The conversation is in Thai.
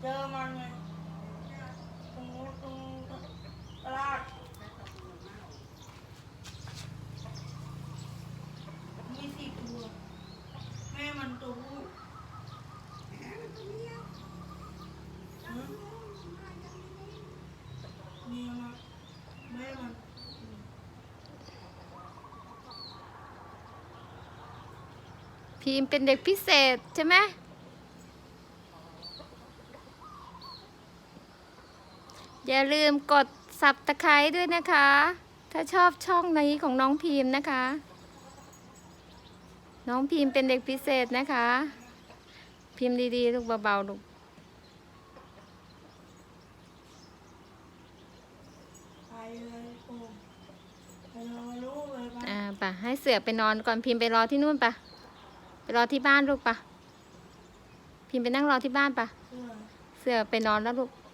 เจอมันไงตรงนู้นตรงตลาดมีสี่ตัวแม่มันตัวผู้หืมเมียมันแม่มันพิมเป็นเด็กพิเศษใช่ไหม อย่าลืมกดสับตะไคร้ด้วยนะคะ ถ้าชอบช่องนี้ของน้องพิมพ์นะคะ น้องพิมพ์เป็นเด็กพิเศษนะคะ พิมพ์ดีๆ ลูกเบาๆลูกไปเลยโอ้ไปรอลูกเลยไปอ่าปะให้เสือไปนอนก่อนพิมพ์ไปรอที่นู่นปะไปรอที่บ้านลูกปะพิมพ์ไปนั่งรอที่บ้านปะเสื้อเสือไปนอนแล้วลูกเ